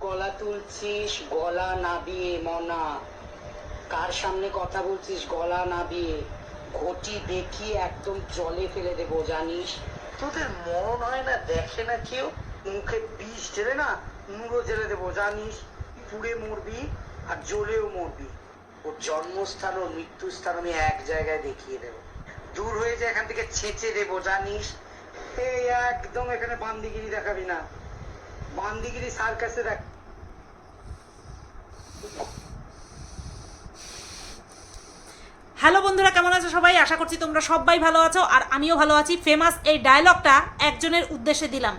গলা তুলছিস, গলা নাবিয়ে মনা। কার সামনে কথা বলছিস, গলা নাবিয়ে। ঘটি দেখিয়ে একদম জলে ফেলে দেবো, জানিস? তোদের মন হয় না, দেখে না কেউ? মুখে বিষ ঢেলে না নুরো জেলে দেবো, জানিস? পুড়ে মরবি আর জ্বলেও মরবি। ওর জন্মস্থান ও মৃত্যুস্থান আমি এক জায়গায় দেখিয়ে দেবো। দূর হয়ে যায় এখান থেকে ছেঁচে দেবো, জানিস? এই একদম এখানে বান্দিগিরি দেখাবি না। বান্দিগিরি সার্কাসে দেখ। হ্যালো বন্ধুরা, কেমন আছো সবাই? আশা করছি তোমরা সবাই ভালো আছো, আর আমিও ভালো আছি। ফেমাস এই ডায়লগটা একজনের উদ্দেশ্যে দিলাম।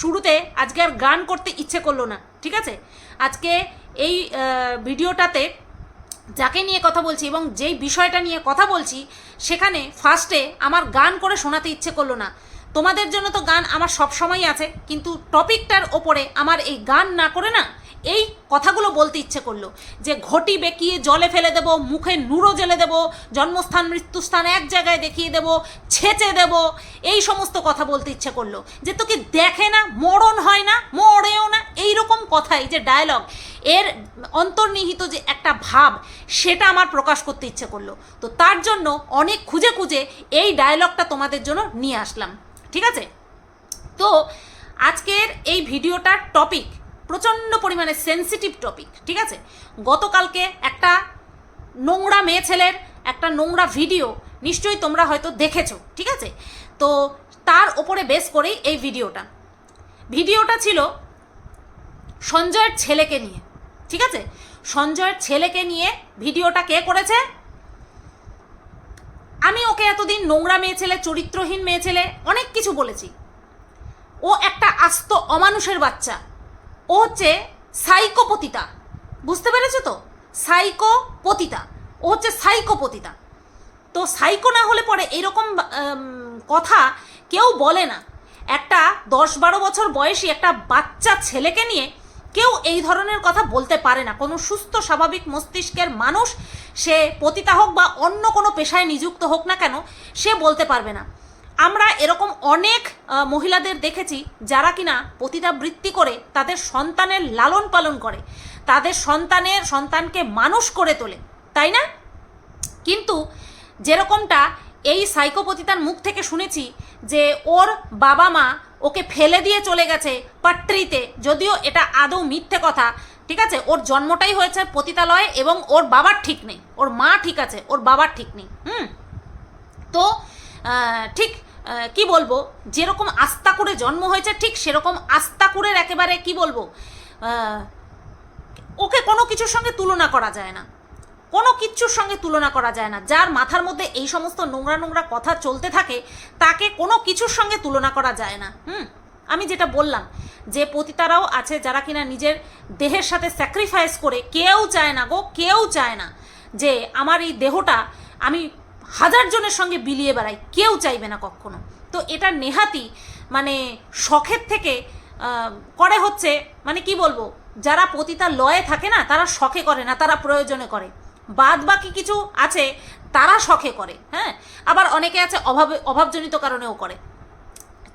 শুরুতে আজকে আর গান করতে ইচ্ছে করল না, ঠিক আছে? আজকে এই ভিডিওটাতে যাকে নিয়ে কথা বলছি এবং যেই বিষয়টা নিয়ে কথা বলছি, সেখানে ফার্স্টে আমার গান করে শোনাতে ইচ্ছে করল না। তোমাদের জন্য তো গান আমার সব সময়ই আছে, কিন্তু টপিকটার ওপরে আমার এই গান না করে না, এই কথাগুলো বলতে ইচ্ছে করল যে ঘটি বেঁকিয়ে জলে ফেলে দেব, মুখে নুরো জেলে দেব, জন্মস্থান, মৃত্যুস্থান এক জায়গায় দেখিয়ে দেব, ছেঁচে দেব, এই সমস্ত কথা বলতে ইচ্ছে করল যে তোকে দেখে না, মরণ হয় না, মরেও না এই রকম কথাই যে ডায়লগ এর অন্তর্নিহিত যে একটা ভাব সেটা আমার প্রকাশ করতে ইচ্ছে করল। তো তার জন্য অনেক খুঁজে খুঁজে এই ডায়লগটা তোমাদের জন্য নিয়ে আসলাম। ঠিক আছে? তো আজকের এই ভিডিওটার টপিক প্রচণ্ড পরিমাণে সেন্সিটিভ টপিক ঠিক আছে? গতকালকে একটা নোংরা মেয়ে ছেলের একটা নোংরা ভিডিও নিশ্চয়ই তোমরা হয়তো দেখেছ, ঠিক আছে? তো তার ওপরে বেস করেই এই ভিডিওটা। ভিডিওটা ছিল সঞ্জয়ের ছেলেকে নিয়ে, ঠিক আছে? সঞ্জয়ের ছেলেকে নিয়ে ভিডিওটা কে করেছে? আমি ওকে এতদিন নোংরা মেয়ে ছেলে, চরিত্রহীন মেয়ে ছেলে অনেক কিছু বলেছি। ও একটা আস্ত অমানুষের বাচ্চা। ও হচ্ছে সাইকোপতিতা। বুঝতে পেরেছ তো? সাইকোপতিতা। ও হচ্ছে সাইকোপতিতা। তো সাইকো না হলে পরে এরকম কথা কেউ বলে না। একটা দশ বারো বছর বয়সী একটা বাচ্চা ছেলেকে নিয়ে কেউ এই ধরনের কথা বলতে পারে না। কোনো সুস্থ, স্বাভাবিক মস্তিষ্কের মানুষ, সে পতিতা হোক বা অন্য কোনো পেশায় নিযুক্ত হোক না কেন, সে বলতে পারবে না। আমরা এরকম অনেক মহিলাদের দেখেছি যারা কিনা পতিতাবৃত্তি করে তাদের সন্তানের লালন পালন করে। তাদের সন্তানের সন্তানকে মানুষ করে তোলে, তাই না? কিন্তু যেরকমটা এই সাইকোপতিতার মুখ থেকে শুনেছি যে ওর বাবা মা ওকে ফেলে দিয়ে চলে গেছে পাট্রিতে, যদিও এটা আদৌ মিথ্যে কথা, ঠিক আছে? ওর জন্মটাই হয়েছে পতিতালয়ে এবং ওর বাবার ঠিক নেই। ওর মা ঠিক আছে, ওর বাবার ঠিক নেই, হুম? তো ঠিক কি বলব? যেরকম আস্তা করে জন্ম হয়েছে, ঠিক সেরকম আস্তা কুরের একেবারে, কি বলব? ওকে কোনো কিছুর সঙ্গে তুলনা করা যায় না। কোনো কিচ্ছুর সঙ্গে তুলনা করা যায় না। যার মাথার মধ্যে এই সমস্ত নোংরা নোংরা কথা চলতে থাকে, তাকে কোনো কিছুর সঙ্গে তুলনা করা যায় না। হুম, আমি যেটা বললাম, যে পতিতারাও আছে যারা কিনা নিজের দেহের সাথে স্যাক্রিফাইস করে কেউ চায় না গো, কেউ চায় না যে আমার এই দেহটা আমি হাজার জনের সঙ্গে বিলিয়ে বেড়াই, কেউ চাইবে না কখনো। তো এটা নেহাতি মানে শখের থেকে করে হচ্ছে মানে কি বলব, যারা পতিতা লয়ে থাকে না, তারা শখে করে না, তারা প্রয়োজনে করে। বাদ বাকি কিছু আছে, তারা শখে করে হ্যাঁ? আবার অনেকে আছে অভাবে, অভাবজনিত কারণেও করে।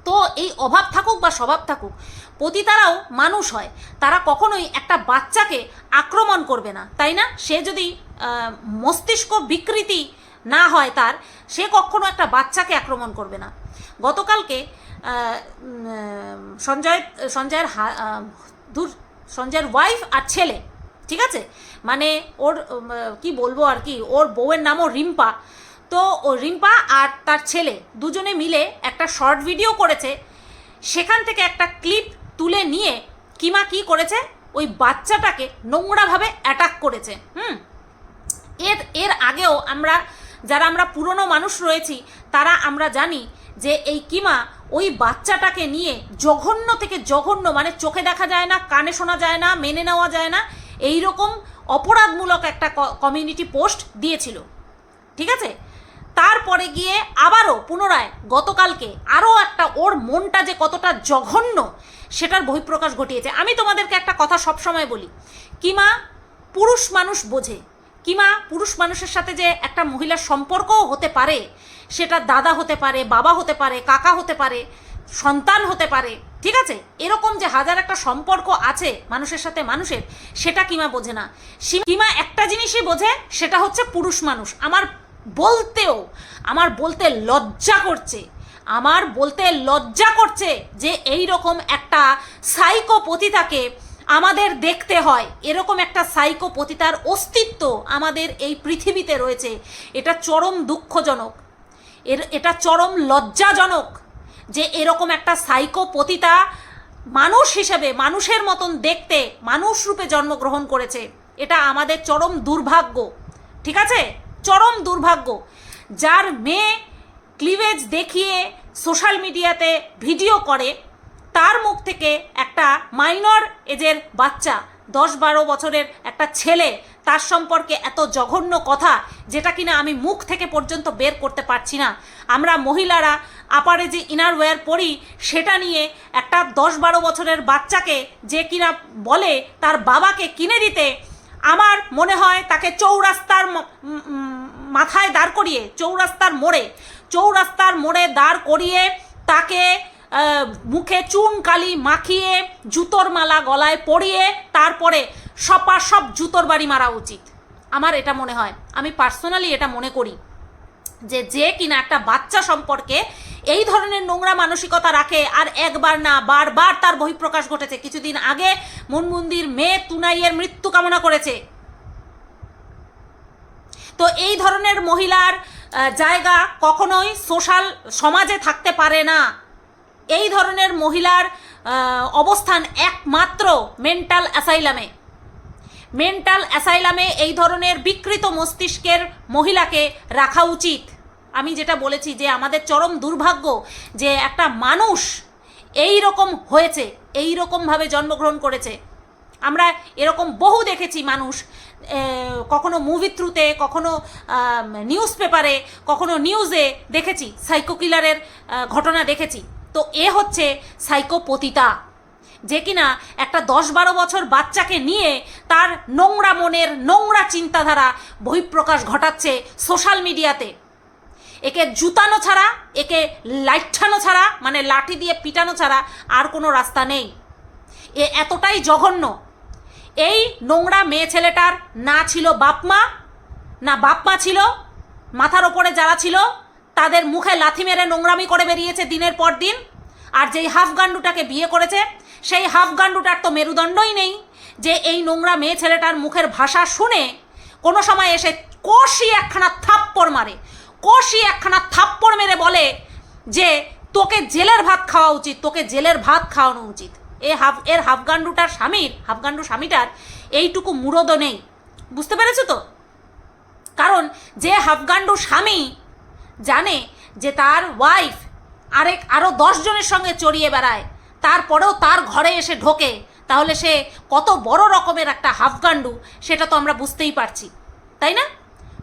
তো এই অভাব থাকুক বা স্বভাব থাকুক, পতিতারাও মানুষ হয়। তারা কখনোই একটা বাচ্চাকে আক্রমণ করবে না, তাই না? সে যদি মস্তিষ্ক বিকৃতি না হয় তার, সে কখনো একটা বাচ্চাকে আক্রমণ করবে না। গতকালকে সঞ্জয়, সঞ্জয়ের হা- দূর সঞ্জয়ের ওয়াইফ আর ছেলে ঠিক আছে? মানে ওর কি বলব আর কি, ওর বউয়ের নামও রিম্পা। তো ও রিম্পা আর তার ছেলে দুজনে মিলে একটা শর্ট ভিডিও করেছে। সেখান থেকে একটা ক্লিপ তুলে নিয়ে কিমা কি করেছে? ওই বাচ্চাটাকে নোংরাভাবে অ্যাটাক করেছে, হুম? এর এর আগেও আমরা, যারা আমরা পুরনো মানুষ রয়েছি, তারা আমরা জানি যে এই কিমা ওই বাচ্চাটাকে নিয়ে জঘন্য থেকে জঘন্য মানে চোখে দেখা যায় না, কানে শোনা যায় না, মেনে নেওয়া যায় না এই রকম অপরাধমূলক একটা কমিউনিটি পোস্ট দিয়েছিল। ঠিক আছে? তারপরে গিয়ে আবারও পুনরায় গতকালকে আরও একটা ওর মনটা যে কতটা জঘন্য, সেটার বহিঃপ্রকাশ ঘটিয়েছে। আমি তোমাদেরকে একটা কথা সবসময় বলি কিমা পুরুষ মানুষ বোঝে কিমা পুরুষ মানুষের সাথে যে একটা মহিলার সম্পর্কও হতে পারে, সেটা দাদা হতে পারে, বাবা হতে পারে, কাকা হতে পারে, সন্তান হতে পারে ঠিক আছে? এরকম যে হাজার একটা সম্পর্ক আছে মানুষের সাথে মানুষের, সেটা কিমা বোঝে না। কিমা একটা জিনিসই বোঝে, সেটা হচ্ছে পুরুষ মানুষ। আমার বলতেও, আমার বলতে লজ্জা করছে। আমার বলতে লজ্জা করছে যে এই রকম একটা সাইকো সাইকোপতিতাকে আমাদের দেখতে হয়। এরকম একটা সাইকো সাইকোপতিতার অস্তিত্ব আমাদের এই পৃথিবীতে রয়েছে। এটা চরম দুঃখজনক। এর এটা চরম লজ্জাজনক। যে এরকম একটা সাইকোপতিতা মানুষ হিসেবে, মানুষের মতন দেখতে, মানুষ রূপে জন্মগ্রহণ করেছে, এটা আমাদের চরম দুর্ভাগ্য। ঠিক আছে? চরম দুর্ভাগ্য। যার মেয়ে ক্লিভেজ দেখিয়ে সোশ্যাল মিডিয়াতে ভিডিও করে, তার মুখ থেকে একটা মাইনর এজের বাচ্চা দশ বারো বছরের একটা ছেলে, তার সম্পর্কে এত জঘন্য কথা যেটা কিনা আমি মুখ থেকে পর্যন্ত বের করতে পারছি না। আমরা মহিলারা আপারে যে ইনার ওয়্যার পরি, সেটা নিয়ে একটা দশ বারো বছরের বাচ্চাকে যে কিনা বলে তার বাবাকে কিনে দিতে, আমার মনে হয় তাকে চৌরাস্তার মাথায় দাঁড় করিয়ে, চৌরাস্তার মোড়ে চৌরাস্তার মোড়ে দাঁড় করিয়ে তাকে মুখে চুন কালি মাখিয়ে জুতোর মালা গলায় পরিয়ে তারপরে সপা সব জুতোর বাড়ি মারা উচিত। আমার এটা মনে হয়। আমি পার্সোনালি এটা মনে করি যে যে কিনা একটা বাচ্চা সম্পর্কে এই ধরনের নোংরা মানসিকতা রাখে আর একবার না, বারবার তার বহিঃপ্রকাশ ঘটেছে। কিছুদিন আগে মনমন্দির মেয়ে তুনাইয়ের মৃত্যু কামনা করেছে। তো এই ধরনের মহিলার জায়গা কখনোই সোশ্যাল সমাজে থাকতে পারে না। এই ধরনের মহিলার অবস্থান একমাত্র মেন্টাল অ্যাসাইলামে মেন্টাল অ্যাসাইলামে এই ধরনের বিকৃত মস্তিষ্কের মহিলাকে রাখা উচিত। আমি যেটা বলেছি যে আমাদের চরম দুর্ভাগ্য যে একটা মানুষ এই রকম হয়েছে, এই রকমভাবে জন্মগ্রহণ করেছে। আমরা এরকম বহু দেখেছি মানুষ কখনো মুভি থ্রুতে কখনো নিউজ পেপারে কখনো নিউজে দেখেছি। সাইকো কিলারের ঘটনা দেখেছি। তো এ হচ্ছে সাইকোপতিতা। যে কিনা একটা দশ বারো বছর বাচ্চাকে নিয়ে তার নোংরা মনের নোংরা চিন্তাধারা বহিঃপ্রকাশ ঘটাচ্ছে সোশ্যাল মিডিয়াতে। একে জুতানো ছাড়া, একে লাইঠানো ছাড়া মানে লাঠি দিয়ে পিটানো ছাড়া আর কোনো রাস্তা নেই। এ এতটাই জঘন্য। এই নোংরা মেয়ে ছেলেটার না ছিল বাপমা না বাপমা ছিল, মাথার ওপরে যারা ছিল তাদের মুখে লাথি মেরে নোংরামি করে বেরিয়েছে দিনের পর দিন। আর যেই হাফ গান্ডুটাকে বিয়ে করেছে, সেই হাফ গান্ডুটার তো মেরুদণ্ডই নেই। যে এই নোংরা মেয়ে ছেলেটার মুখের ভাষা শুনে কোনো সময় এসে কষি একখানা থাপ্পড় মারে, কষি একখানা থাপ্পড় মেরে বলে যে, তোকে জেলের ভাত খাওয়া উচিত, তোকে জেলের ভাত খাওয়ানো উচিত। এ হাফ, এর হাফগান্ডুটার স্বামীর হাফগান্ডু স্বামীটার এইটুকু মুরদও নেই। বুঝতে পেরেছ তো? কারণ যে হাফগান্ডু স্বামী জানে যে তার ওয়াইফ আরেক আরও জনের সঙ্গে চড়িয়ে বেড়ায়। তারপরেও তার ঘরে এসে ঢোকে। তাহলে সে কত বড় রকমের একটা হাফগান্ডু সেটা তো আমরা বুঝতেই পারছি। তাই না?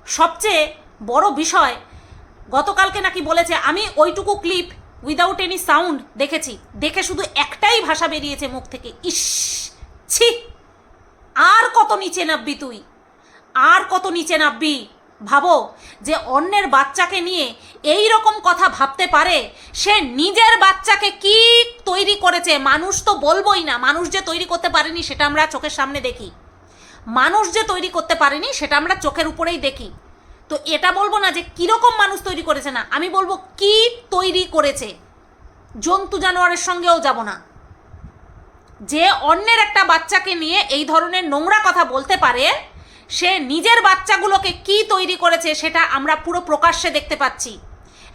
সবচেয়ে বড় বিষয়, গতকালকে নাকি বলেছে, আমি ওইটুকু ক্লিপ উইদাউট এনি সাউন্ড দেখেছি। দেখে শুধু একটাই ভাষা বেরিয়েছে মুখ থেকে। ইস, ছি! আর কত নিচে নামবি তুই? আর কত নিচে নামবি? ভাবো যে অন্যের বাচ্চাকে নিয়ে এই রকম কথা ভাবতে পারে, সে নিজের বাচ্চাকে কি তৈরি করেছে মানুষ তো বলবোই না, মানুষ যে তৈরি করতে পারেনি সেটা আমরা চোখের সামনে দেখি। মানুষ যে তৈরি করতে পারেনি সেটা আমরা চোখের উপরেই দেখি। তো এটা বলব না যে কীরকম মানুষ তৈরি করেছে না, আমি বলব কি তৈরি করেছে। জন্তু জানোয়ারের সঙ্গেও যাব না। যে অন্যের একটা বাচ্চাকে নিয়ে এই ধরনের নোংরা কথা বলতে পারে সে নিজের বাচ্চাগুলোকে কি তৈরি করেছে সেটা আমরা পুরো প্রকাশ্যে দেখতে পাচ্ছি।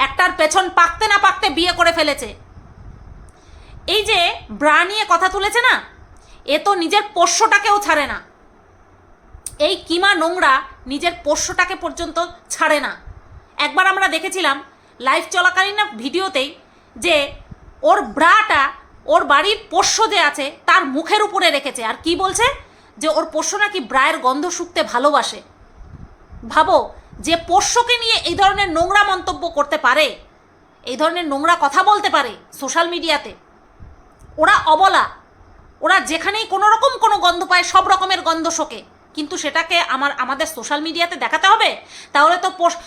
একটার পেছন পাকতে না পাকতে বিয়ে করে ফেলেছে। এই যে ব্রা নিয়ে কথা তুলেছে না, এ তো নিজের পোষ্যটাকেও ছাড়ে না। এই কিমা নোংরা নিজের পোষ্যটাকে পর্যন্ত ছাড়ে না। একবার আমরা দেখেছিলাম লাইভ চলাকালীন ভিডিওতেই যে ওর ব্রাটা ওর বাড়ির পোষ্য যে আছে, তার মুখের উপরে রেখেছে। আর কি বলছে? যে ওর পোষ্য নাকি ব্রায়ের গন্ধ শুকতে ভালোবাসে। ভাবো, যে পোষ্যকে নিয়ে এই ধরনের নোংরা মন্তব্য করতে পারে, এই ধরনের নোংরা কথা বলতে পারে সোশ্যাল মিডিয়াতে, ওরা অবলা, ওরা যেখানেই কোনো রকম কোনো গন্ধ পায়, সব রকমের গন্ধ শোকে। কিন্তু সেটাকে আমার, আমাদের সোশ্যাল মিডিয়াতে দেখাতে হবে? তাহলে তো পোষ-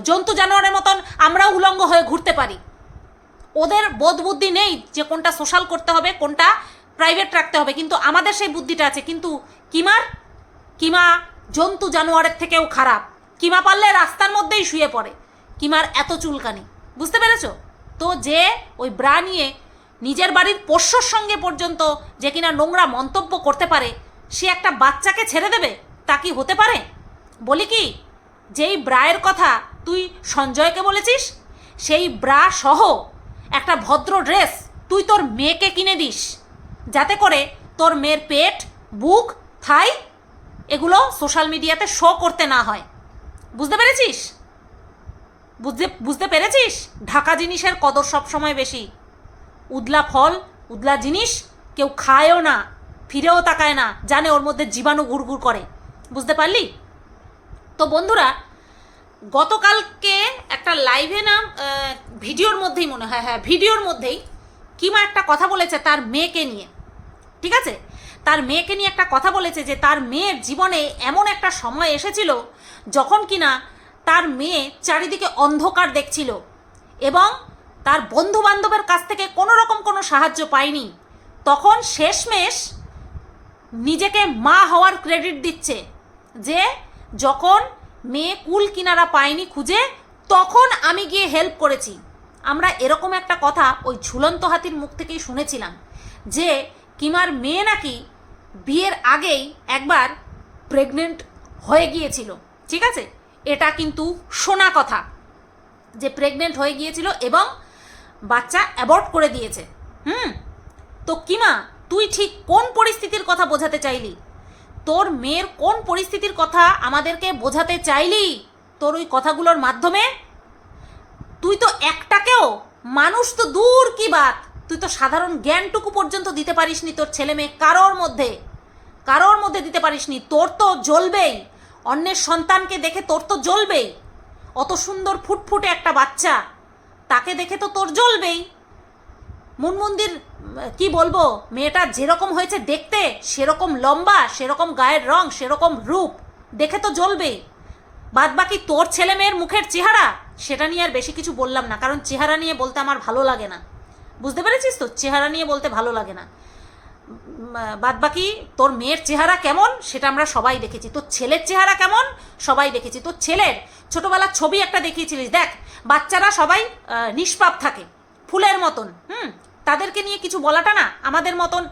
জন্তু জানোয়ারের মতন আমরাও উলঙ্গ হয়ে ঘুরতে পারি। ওদের বোধ বুদ্ধি নেই যে কোনটা সোশ্যাল করতে হবে, কোনটা প্রাইভেট রাখতে হবে, কিন্তু আমাদের সেই বুদ্ধিটা আছে। কিন্তু কিমার কিমা জন্তু জানোয়ারের থেকেও খারাপ। কিমা পারলে রাস্তার মধ্যেই শুয়ে পড়ে। কিমার এত চুলকানি। বুঝতে পেরেছ? তো যে ওই ব্রা নিয়ে নিজের বাড়ির পোষ্যর সঙ্গে পর্যন্ত যে কিনা নোংরা মন্তব্য করতে পারে, সে একটা বাচ্চাকে ছেড়ে দেবে? তা কি হতে পারে? বলি কি, যেই ব্রায়ের কথা তুই সঞ্জয়কে বলেছিস, সেই ব্রা সহ একটা ভদ্র ড্রেস তুই তোর মেয়েকে কিনে দিস। যাতে করে তোর মেয়ের পেট, বুক, থাই এগুলো সোশ্যাল মিডিয়াতে শো করতে না হয়। বুঝতে পেরেছিস? বুঝতে বুঝতে পেরেছিস? ঢাকা জিনিসের কদর সবসময় বেশি। উদলা ফল, উদলা জিনিস কেউ খায়ও না, ফিরেও তাকায় না, জানে ওর মধ্যে জীবাণু ঘুরঘুর করে। বুঝতে পারলি? তো বন্ধুরা, গতকালকে একটা লাইভে না ভিডিওর মধ্যেই মনে হয় হ্যাঁ ভিডিওর মধ্যেই কিমা একটা কথা বলেছে তার মেয়েকে নিয়ে। ঠিক আছে? তার মেয়েকে নিয়ে একটা কথা বলেছে যে তার মেয়ের জীবনে এমন একটা সময় এসেছিল যখন কিনা তার মেয়ে চারিদিকে অন্ধকার দেখছিল এবং তার বন্ধু বান্ধবের কাছ থেকে কোনো রকম কোনো সাহায্য পায়নি। তখন শেষমেশ নিজেকে মা হওয়ার ক্রেডিট দিচ্ছে যে যখন মেয়ে কুল কিনারা পায়নি খুঁজে, তখন আমি গিয়ে হেল্প করেছি। আমরা এরকম একটা কথা ওই ঝুলন্ত হাতির মুখ থেকেই শুনেছিলাম, যে কিমার মেয়ে নাকি বিয়ের আগেই একবার প্রেগনেন্ট হয়ে গিয়েছিল, ঠিক আছে? এটা কিন্তু শোনা কথা, যে প্রেগনেন্ট হয়ে গিয়েছিল এবং বাচ্চা অ্যাবর্ট করে দিয়েছে। হুম? তো কিমা, তুই ঠিক কোন পরিস্থিতির কথা বোঝাতে চাইলি? তোর মেয়ের কোন পরিস্থিতির কথা আমাদেরকে বোঝাতে চাইলি তোর ওই কথাগুলোর মাধ্যমে? তুই তো একটাকেও? মানুষ তো দূর কি বাত? তুই তো সাধারণ জ্ঞানটুকু পর্যন্ত দিতে পারিসনি তোর ছেলে মেয়ে কারোর মধ্যে। কারোর মধ্যে দিতে পারিসনি, তোর তো জ্বলবেই। অন্যের সন্তানকে দেখে তোর তো জ্বলবেই। অত সুন্দর ফুটফুটে একটা বাচ্চা, তাকে দেখে তো তোর জ্বলবেই। মুনমন্দির, কি বলব, মেয়েটা যেরকম হয়েছে দেখতে, সেরকম লম্বা, সেরকম গায়ের রং, সেরকম রূপ, দেখে তো জ্বলবেই। বাদ বাকি তোর ছেলে মেয়ের মুখের চেহারা? সেটা নিয়ে আর বেশি কিছু বললাম না, কারণ চেহারা নিয়ে বলতে আমার ভালো লাগে না। বুঝতে পেরেছিস তো? চেহারা নিয়ে বলতে ভালো লাগে না। বাদ বাকি তোর মেয়ের চেহারা কেমন সেটা আমরা সবাই দেখেছি। তোর ছেলের চেহারা কেমন সবাই দেখেছি। তোর ছেলের ছোটবেলার ছবি একটা দেখিয়েছিলিস, দেখ, বাচ্চারা সবাই নিষ্পাপ থাকে, ফুলের মতন, হুম? তাদেরকে নিয়ে কিছু বলাটা না, আমাদের মতন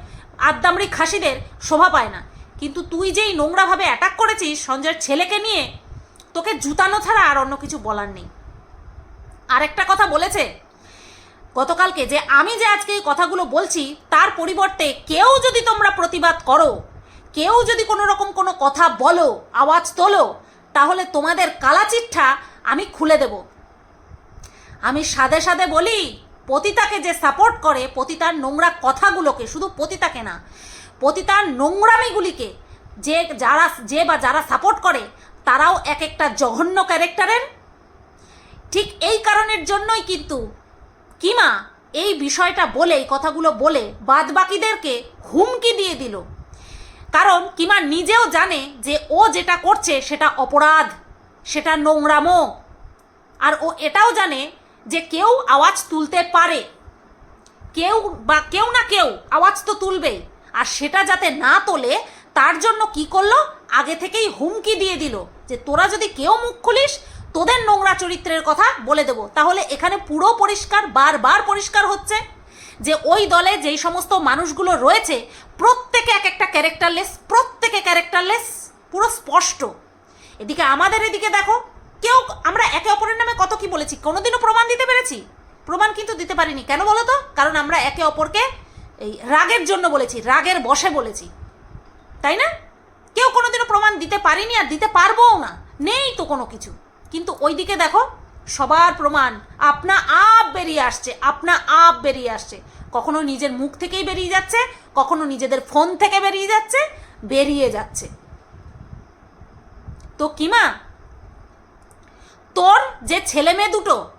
আদ্দামড়ি খাসিদের শোভা পায় না। কিন্তু তুই যেই নোংরাভাবে অ্যাটাক করেছিস সঞ্জয়ের ছেলেকে নিয়ে, তোকে জুতানো ছাড়া আর অন্য কিছু বলার নেই। আরেকটা কথা বলেছে। গতকালকে যে আমি যে আজকে এই কথাগুলো বলছি, তার পরিবর্তে কেউ যদি তোমরা প্রতিবাদ করো, কেউ যদি কোনো রকম কোনো কথা বলো, আওয়াজ তোলো, তাহলে তোমাদের কালাচিঠা আমি খুলে দেব। আমি সাদে সাদে বলি, পতিতাকে যে সাপোর্ট করে, পতিতার নোংরা কথাগুলোকে, শুধু পতিতাকে না, পতিতার নোংরামিগুলিকে, যে যারা, যে বা যারা সাপোর্ট করে, তারাও এক একটা জঘন্য ক্যারেক্টারের ঠিক এই কারণের জন্যই কিন্তু। কিমা এই বিষয়টা বলে, এই কথাগুলো বলে বাদ বাকিদেরকে হুমকি দিয়ে দিল। কারণ কিমা নিজেও জানে যে ও যেটা করছে সেটা অপরাধ, সেটা নোংরামো। আর ও এটাও জানে যে কেউ আওয়াজ তুলতে পারে। কেউ বা কেউ না কেউ আওয়াজ তো তুলবেই। আর সেটা যাতে না তোলে, তার জন্য কি করল? আগে থেকেই হুমকি দিয়ে দিল যে তোরা যদি কেউ মুখ খুলিস তোদের নোংরা চরিত্রের কথা বলে দেবো। তাহলে এখানে পুরো পরিষ্কার, বারবার পরিষ্কার হচ্ছে যে ওই দলে যেই সমস্ত মানুষগুলো রয়েছে, প্রত্যেকে এক একটা ক্যারেক্টারলেস, প্রত্যেকে ক্যারেক্টারলেস, পুরো স্পষ্ট। এদিকে আমাদের এদিকে দেখো, কেউ, আমরা একে অপরের নামে কত কি বলেছি, কোনোদিনও প্রমাণ দিতে পেরেছি? প্রমাণ কিন্তু দিতে পারিনি। কেন বলো তো? কারণ আমরা একে অপরকে এই রাগের জন্য বলেছি, রাগের বসে বলেছি। তাই না? কেউ কোনোদিনও প্রমাণ দিতে পারিনি আর দিতে পারবোও না। নেই তো কোনো কিছু। কিন্তু ওইদিকে দেখো, সবার প্রমাণ, আপনা আপ বেরিয়ে আসছে, আপনা আপ বেরিয়ে আসছে। কখনো নিজের মুখ থেকেই বেরিয়ে যাচ্ছে, কখনো নিজেদের ফোন থেকে বেরিয়ে যাচ্ছে বেরিয়ে যাচ্ছে। তো কিমা তোর যে ছেলে মেয়ে দুটো,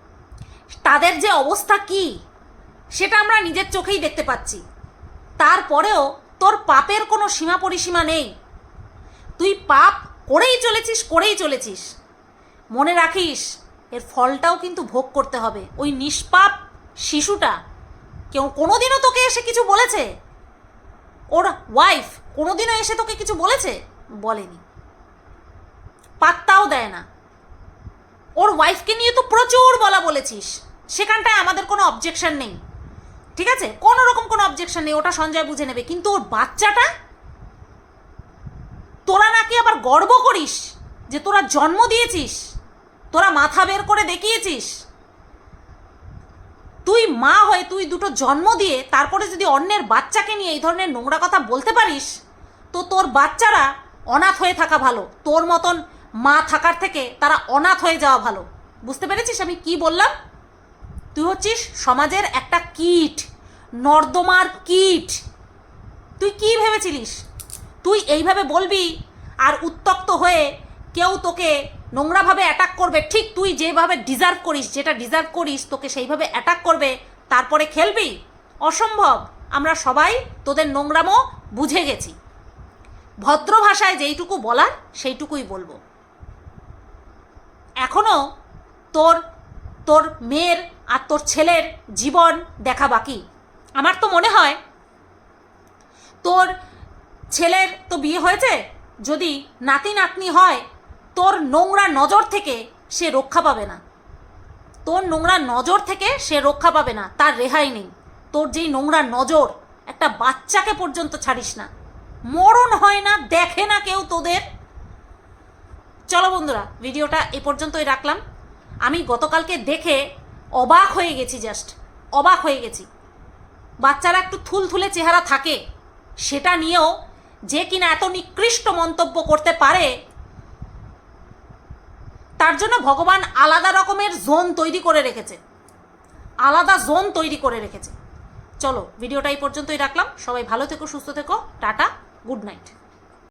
তাদের যে অবস্থা কি, সেটা আমরা নিজের চোখেই দেখতে পাচ্ছি। তারপরেও তোর পাপের কোনো সীমা পরিসীমা নেই। তুই পাপ করেই চলেছিস করেই চলেছিস। মনে রাখিস, এর ফলটাও কিন্তু ভোগ করতে হবে। ওই নিষ্পাপ শিশুটা, কেউ কোনোদিনও তোকে এসে কিছু বলেছে? ওর ওয়াইফ কোনোদিনও এসে তোকে কিছু বলেছে? বলেনি। পাত্তাও দেয় না। ওর ওয়াইফকে নিয়ে তো প্রচুর বলা বলেছিস। সেখানটায় আমাদের কোনো অবজেকশন নেই। ঠিক আছে? কোনো রকম কোনো অবজেকশন নেই। ওটা সঞ্জয় বুঝে নেবে। কিন্তু ওর বাচ্চাটা? তোরা নাকি আবার গর্ব করিস যে তোরা জন্ম দিয়েছিস? তোরা মাথা বের করে দেখিয়েছিস? তুই মা হয়ে তুই দুটো জন্ম দিয়ে তারপরে যদি অন্যের বাচ্চাকে নিয়ে এই ধরনের নোংরা কথা বলতে পারিস, তো তোর বাচ্চারা অনাথ হয়ে থাকা ভালো। তোর মতন মা থাকার থেকে তারা অনাথ হয়ে যাওয়া ভালো। বুঝতে পেরেছিস আমি কি বললাম? তুই হচ্ছিস সমাজের একটা কীট, নর্দমার কীট। তুই কি ভেবেছিলিস? তুই এইভাবে বলবি আর উত্তক্ত হয়ে কেউ তোকে নোংরাভাবে অ্যাটাক করবে, ঠিক তুই যেভাবে ডিজার্ভ করিস, যেটা ডিজার্ভ করিস, তোকে সেইভাবে অ্যাটাক করবে, তারপরে খেলবি? অসম্ভব। আমরা সবাই তোদের নোংরামো বুঝে গেছি। ভদ্র ভাষায় যেইটুকু বলার, সেইটুকুই বলব। এখনও তোর তোর মেয়ের আর তোর ছেলের জীবন দেখা বাকি। আমার তো মনে হয় তোর ছেলের তো বিয়ে হয়েছে? যদি নাতি নাতনি হয় তোর নোংরা নজর থেকে সে রক্ষা পাবে না। তোর নোংরা নজর থেকে সে রক্ষা পাবে না। তার রেহাই নেই। তোর যেই নোংরা নজর একটা বাচ্চাকে পর্যন্ত ছাড়িস না। মরণ হয় না, দেখে না কেউ তোদের। চলো বন্ধুরা, ভিডিওটা এ পর্যন্তই রাখলাম। আমি গতকালকে দেখে অবাক হয়ে গেছি জাস্ট অবাক হয়ে গেছি। বাচ্চারা একটু থুলথুলে চেহারা থাকে। সেটা নিয়েও যে কিনা এত নিকৃষ্ট মন্তব্য করতে পারে তার জন্য ভগবান আলাদা রকমের জোন তৈরি করে রেখেছে। আলাদা জোন তৈরি করে রেখেছে। চলো ভিডিওটা এই পর্যন্তই রাখলাম। সবাই ভালো থেকো, সুস্থ থেকো। Tata good night